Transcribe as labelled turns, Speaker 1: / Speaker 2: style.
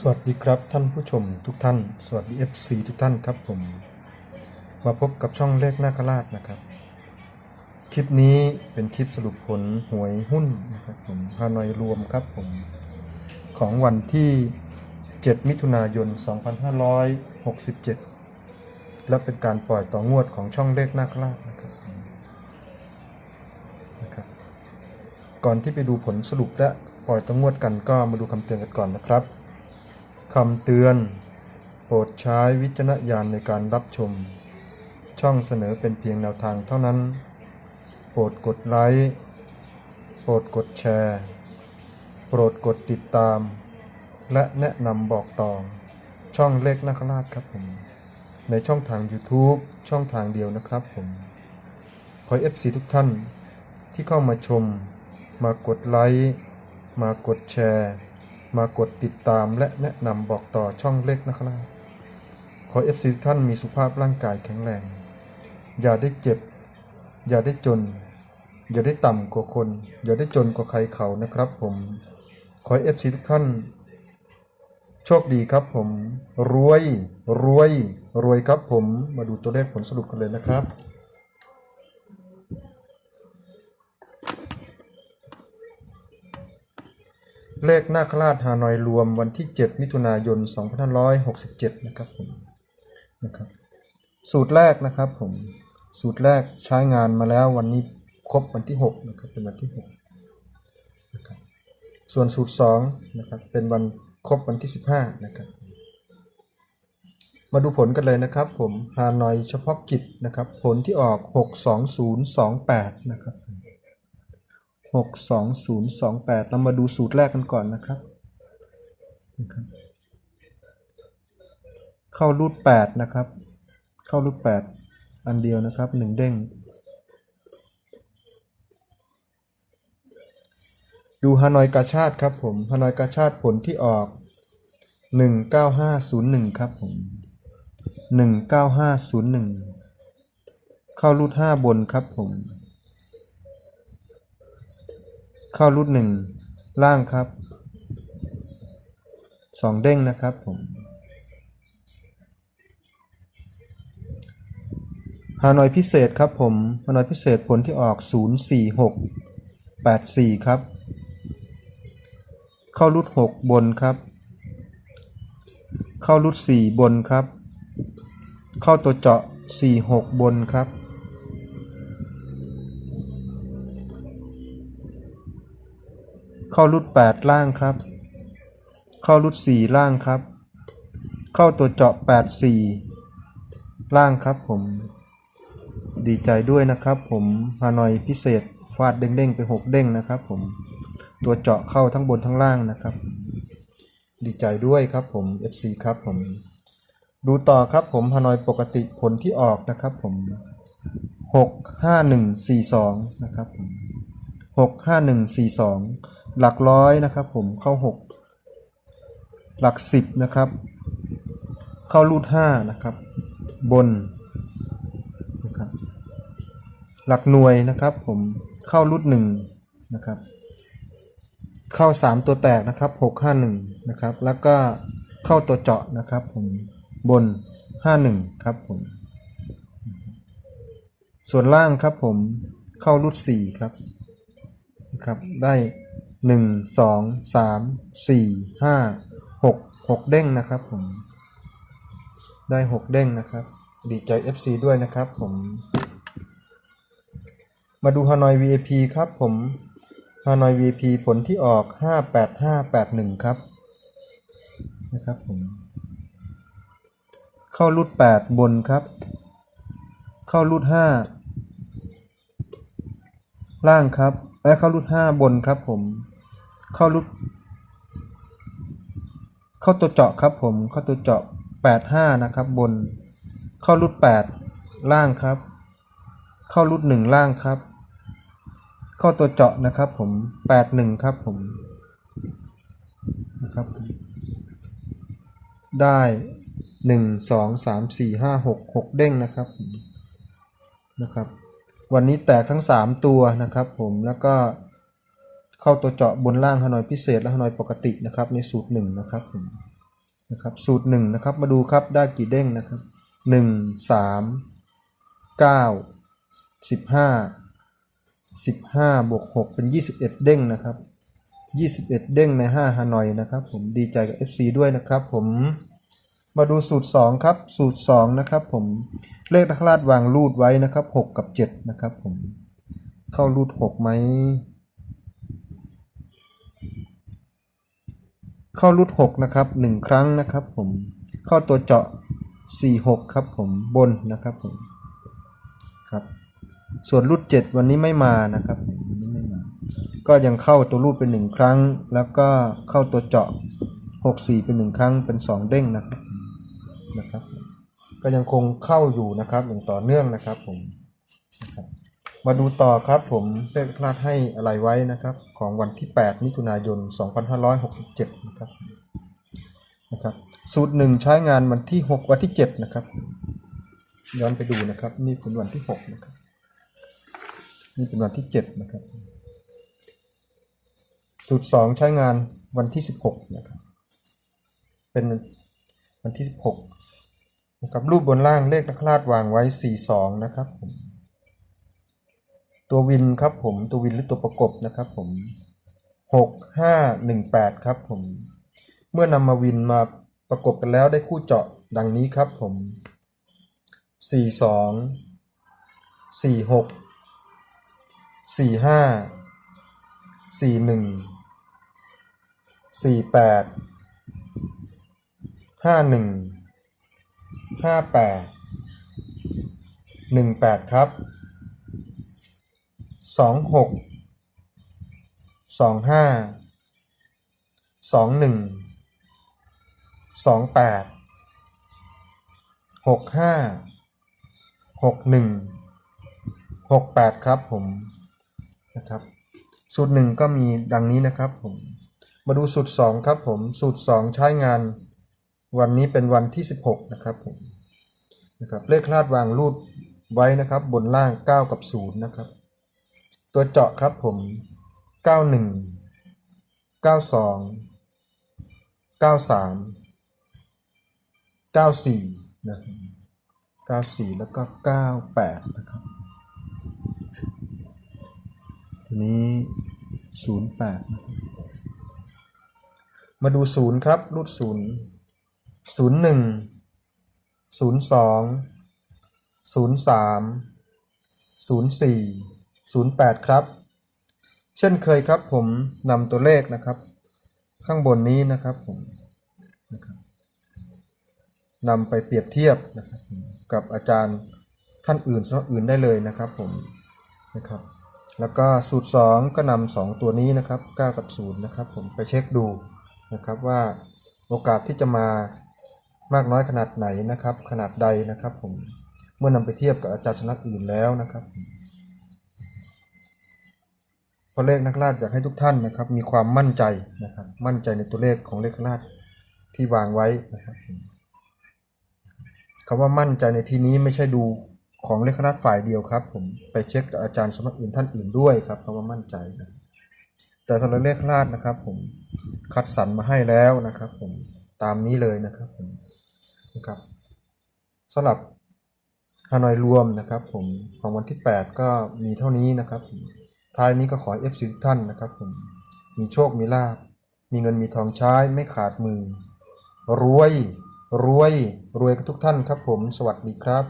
Speaker 1: สวัสดีครับท่านผู้ชมทุกท่าน สวัสดี FC ทุกท่านครับผม มาพบกับช่องเลขนาคราชนะครับ คลิปนี้เป็นคลิปสรุปผลหวยหุ้นนะครับผมฮานอยรวมครับผม ของวันที่ 7 มิถุนายน 2567 และเป็นการปล่อยต่องวดของช่องเลขนาคราชนะครับนะครับ ก่อนที่ไปดูผลสรุปและปล่อยต่องวดกันก็มาดูคำเตือนกันก่อนนะครับ คำเตือน โปรดใช้วิจารณญาณในการรับชม ช่องเสนอเป็นเพียงแนวทางเท่านั้น โปรดกดไลค์โปรดกดแชร์ โปรดกดติดตาม และแนะนำบอกต่อ ช่องเลขนาคราชครับผม ในช่องทาง YouTube ช่องทางเดียวนะครับผม ขอ FC ทุกท่านที่เข้ามาชม มากดไลค์มากดแชร์ มากดติดตามและแนะนำบอกต่อช่องเล็กนะครับ ขอเอฟซีท่านมีสุขภาพร่างกายแข็งแรง อย่าได้เจ็บ อย่าได้จน อย่าได้ต่ำกว่าคน อย่าได้จนกว่าใครเขานะครับผม ขอเอฟซีทุกท่าน โชคดีครับผม รวย รวย รวยครับผม มาดูตัวเลขผลสรุปกันเลยนะครับ เลขนาคราชฮานอยรวมวันที่ 7 มิถุนายน 2567 นะครับผมนะครับสูตรแรกนะครับผมสูตรแรกใช้งานมาแล้ววันนี้ครบวันที่ 6 นะครับเป็นวันที่6นะครับส่วนสูตร2นะครับเป็นวันครบวันที่ 15 นะครับ มาดูผลกันเลยนะครับผมฮานอยเฉพาะกิจนะครับผลที่ออก 62028 นะครับ หกสองศูนย์สองแปดเรามาดูสูตรแรกกันก่อนนะครับ เข้ารูดแปดนะครับ เข้ารูดแปดอันเดียวนะครับหนึ่งเด้ง ดูฮานอยกาชาติครับผมฮานอยกาชาติผลที่ออกหนึ่งเก้าห้าศูนย์หนึ่งครับผมหนึ่งเก้าห้าศูนย์หนึ่งเข้ารูดห้าบนครับผม เข้ารูดหนึ่งล่างครับสองเด้งนะครับผมฮานอยพิเศษครับผมฮานอยพิเศษผลที่ออก 046 84 ครับ เข้ารูด6บนครับ เข้ารูด4บนครับ เข้าตัวเจาะ 46 บนครับ เข้ารูด8ล่างครับ เข้ารูด4ล่างครับ เข้าตัวเจาะ 84 ล่างครับผม ดีใจด้วยนะครับผมฮานอยพิเศษฟาดเด้งๆไป 6 เด้งนะครับผม ตัวเจาะเข้าทั้งบนทั้งล่างนะครับ ดีใจด้วยครับผม FC ครับผม ดูต่อครับผมฮานอยปกติผลที่ออกนะครับผม65142 นะครับผม65142 หลักร้อยนะครับผมเข้า 6 หลัก 10 นะครับ เข้ารูด5นะครับ บนนะครับหลักหน่วยนะครับผมเข้ารูด1นะครับ เข้า 3 ตัวแตกนะครับ 651 นะครับ แล้วก็เข้าตัวเจาะนะครับผมบน 51 ครับผมส่วนล่างครับผมเข้ารูด4ครับนะครับได้ หนึ่งสองสามสี่ห้าหกหกเด้งนะครับผม ได้หกเด้งนะครับ ดีใจ FC ด้วยนะครับผม มาดูฮานอย VIP ครับผมฮานอย VIP ผลที่ออก 58581 ครับนะครับผม เข้ารูด 8 บนครับ เข้ารูด 5 ล่างครับ และเข้ารูดห้าบนครับผม เข้ารูดเข้าตัวเจาะครับผมเข้าตัวเจาะแปดห้านะครับบน เข้ารูดแปดล่างครับ เข้ารูดหนึ่งล่างครับ เข้าตัวเจาะนะครับผมแปดหนึ่งครับผมนะครับได้หนึ่งสองสามสี่ห้าหกหกเด้งนะครับนะครับ วันนี้แตกทั้ง3ตัวนะครับผมแล้วก็ เข้าตัวเจาะบนล่างฮานอยพิเศษและฮานอยปกตินะครับในสูตร1นะครับผมนะครับสูตรหนึ่งนะครับมาดูครับได้กี่เด้งนะครับหนึ่งสามเก้าสิบห้าสิบห้าบวกหกเป็นยี่สิบเอ็ดเด้งนะครับยี่สิบเอ็ดเด้งในห้าฮานอยนะครับ ผมดีใจกับ FC ด้วยนะครับ ผมมาดูสูตรสองครับ สูตรสองนะครับ ผมเลขนักราชวางรูดไว้นะครับหกกับเจ็ดนะครับ ผมเข้ารูดหกไหม เข้ารูดหกนะครับหนึ่งครั้งนะครับผมเข้าตัวเจาะสี่หกครับผมบนนะครับผมครับส่วนรูดเจ็ดวันนี้ไม่มานะครับวันนี้ไม่มาก็ยังเข้าตัวรูดเป็นหนึ่งครั้ง แล้วก็เข้าตัวเจาะหกสี่เป็นหนึ่งครั้งเป็นสองเด้งนะครับนะครับ ก็ยังคงเข้าอยู่นะครับอย่างต่อเนื่องนะครับผมนะครับ มาดูต่อครับผมเลขพลาดให้อะไรไว้นะครับ ของวันที่ 8 มิถุนายน 2567 นะครับนะครับสูตรหนึ่งใช้งานวันที่ 6 วันที่ 7 นะครับ ย้อนไปดูนะครับ นี่เป็นวันที่ 6 นะครับ นี่เป็นวันที่ 7 นะครับ สูตร 2 ใช้งานวันที่ 16 นะครับ เป็นวันที่ 16 นะครับรูปบนล่างเลขนักลาดวางไว้ 42 นะครับผม ตัววินครับผมตัววินหรือตัวประกบนะครับผม6518ครับผม เมื่อนำมาวินมาประกบกันแล้วได้คู่เจาะดังนี้ครับผม42 46 45 41 48 51 58 18ครับ สองหกสองห้าสองหนึ่งสองแปดหกห้าหกหนึ่งหกแปดครับผมนะครับ สูตรหนึ่งก็มีดังนี้นะครับผม มาดูสูตรสองครับผม สูตรสองใช้งาน วันนี้เป็นวันที่สิบหกนะครับผมนะครับเลขคลาดวางรูดไว้นะครับบนล่างเก้ากับศูนย์นะครับ ตัวเจาะครับผม 91 92 93 94นะ94 แล้วก็ 98 นะครับ ทีนี้ 08 นะครับ มาดูศูนย์ครับ รูดศูนย์ศูน ย์หนึ่งศูนย์แปดครับ เช่นเคยครับผมนำตัวเลขนะครับ ข้างบนนี้นะครับผมนะครับนำไปเปรียบเทียบนะครับกับอาจารย์ท่านอื่นสำนักอื่นได้เลยนะครับผมนะครับ แล้วก็สูตร 2 ก็นำสองตัวนี้นะครับ 9 กับ 0 นะครับ ผมไปเช็คดูนะครับว่าโอกาสที่จะมามากน้อยขนาดไหนนะครับ ขนาดใดนะครับผมเมื่อนำไปเทียบกับอาจารย์สำนักอื่นแล้วนะครับ เพราะเลขนักล่าอยากให้ทุกท่านนะครับ มีความมั่นใจนะครับ มั่นใจในตัวเลขของเลขนักล่าที่วางไว้นะครับคำว่ามั่นใจในที่นี้ไม่ใช่ดูของเลขนักฝ่ายเดียวครับ ผมไปเช็คกับอาจารย์สำนักอื่นท่านอื่นด้วยครับคำว่ามั่นใจนะแต่สำหรับเลขลาดนะครับ ผมคัดสรรมาให้แล้วนะครับ ผมตามนี้เลยนะครับผมนะครับสำหรับฮานอยรวมนะครับ ผมของวันที่ 8 ก็มีเท่านี้นะครับ ท้ายนี้ก็ขอเอฟซีทุกท่านนะครับผมมีโชคมีลาบมีเงินมีทองใช้ไม่ขาดมือ รวย รวย รวยกับทุกท่านครับผม สวัสดีครับ